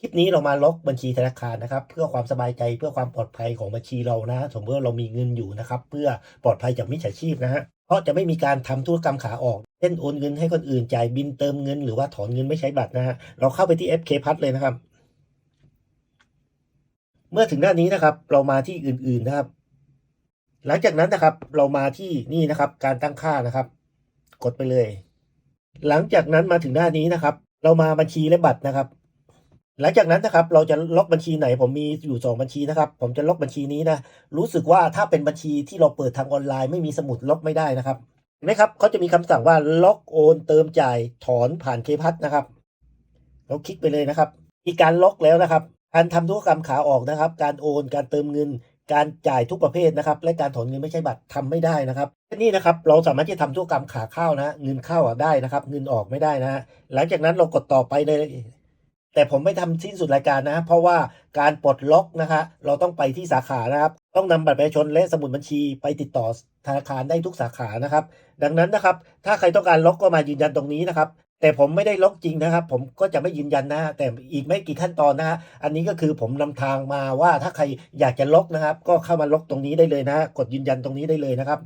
คลิปนี้เรามาล็อกบัญชีธนาคารนะครับ เพื่อความสบายใจเพื่อความปลอดภัยของบัญชีเรานะสมมติว่าเรามีเงินอยู่นะครับ เพื่อปลอดภัยจากมิจฉาชีพนะฮะเพราะจะไม่มีการทำธุรกรรมขาออกเช่นโอนเงินให้คนอื่นจ่ายบินเติมเงินหรือว่าถอนเงินไม่ใช้บัตรนะฮะเราเข้าไปที่ FK พัทเลยนะครับ เมื่อถึงหน้านี้นะครับ เรามาที่อื่น ๆนะครับ หลังจากนั้นนะครับ เรามาที่นี่นะครับ การตั้งค่านะครับ กดไปเลย หลังจากนั้นมาถึงหน้านี้นะครับ เรามาบัญชีและบัตรนะครับ หลังจากนั้นนะครับเราจะล็อกบัญชีไหนผมมีอยู่สองบัญชีนะครับผมจะล็อกบัญชีนี้นะรู้สึกว่าถ้าเป็นบัญชีที่เราเปิดทางออนไลน์ไม่มีสมุดล็อกไม่ได้นะครับเห็นไหมครับเขาจะมีคำสั่งว่าล็อกโอนเติมจ่ายถอนผ่านเคพัทนะครับ เราคลิกไปเลยนะครับมีการล็อกแล้วนะครับ การทำธุรกรรมขาออกนะครับ การโอนการเติมเงิน การจ่ายทุกประเภทนะครับ และการถอนเงินไม่ใช่บัตรทำไม่ได้นะครับนี่นะครับเราสามารถที่จะทำธุรกรรมขาเข้านะ เงินเข้าได้นะครับ เงินออกไม่ได้นะ หลังจากนั้นเรากดต่อไปเลย แต่ผมไม่ทำสิ้นสุดรายการนะ เพราะว่าการปลดล็อกนะคะ เราต้องไปที่สาขานะครับ ต้องนำบัตรประชาชนและสมุดบัญชีไปติดต่อธนาคารได้ทุกสาขานะครับ ดังนั้นนะครับ ถ้าใครต้องการล็อกก็มายืนยันตรงนี้นะครับ แต่ผมไม่ได้ล็อกจริงนะครับ ผมก็จะไม่ยืนยันนะฮะแต่อีกไม่กี่ขั้นตอนนะฮะอันนี้ก็คือผมนำทางมาว่าถ้าใครอยากจะล็อกนะครับ ก็เข้ามาล็อกตรงนี้ได้เลยนะ กดยืนยันตรงนี้ได้เลยนะครับ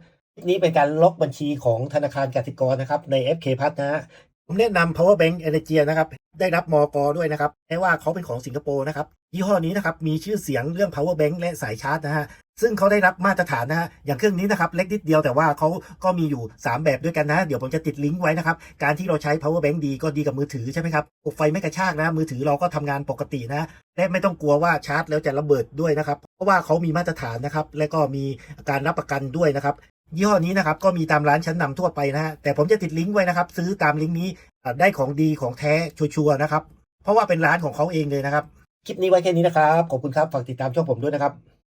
นี่เป็นการล็อกบัญชีของธนาคารกสิกรนะครับใน FK พัทนะฮะ ผมแนะนำ power bank energy นะครับ ได้รับมอกด้วยนะครับแม้ว่าเขาเป็นของสิงคโปร์นะครับ ยี่ห้อนี้นะครับ มีชื่อเสียงเรื่อง power bank และสายชาร์จนะฮะ ซึ่งเขาได้รับมาตรฐานนะฮะ อย่างเครื่องนี้นะครับ เล็กนิดเดียวแต่ว่าเขาก็มีอยู่ 3 แบบด้วยกันนะ เดี๋ยวผมจะติดลิงก์ไว้นะครับ การที่เราใช้ power bank ดีก็ดีกับมือถือใช่ไหมครับไฟไม่กระชากนะ มือถือเราก็ทำงานปกตินะ และไม่ต้องกลัวว่าชาร์จแล้วจะระเบิดด้วยนะครับ เพราะว่าเขามีมาตรฐานนะครับ และก็มีการรับประกันด้วยนะครับ ยี่ห้อนี้นะครับก็มีตามร้านชั้นนำทั่วไปนะฮะแต่ผมจะติดลิงก์ไว้นะครับ ซื้อตามลิงก์นี้ได้ของดีของแท้ชัวร์นะครับ เพราะว่าเป็นร้านของเขาเองเลยนะครับ คลิปนี้ไว้แค่นี้นะครับ ขอบคุณครับ ฝากติดตามช่องผมด้วยนะครับ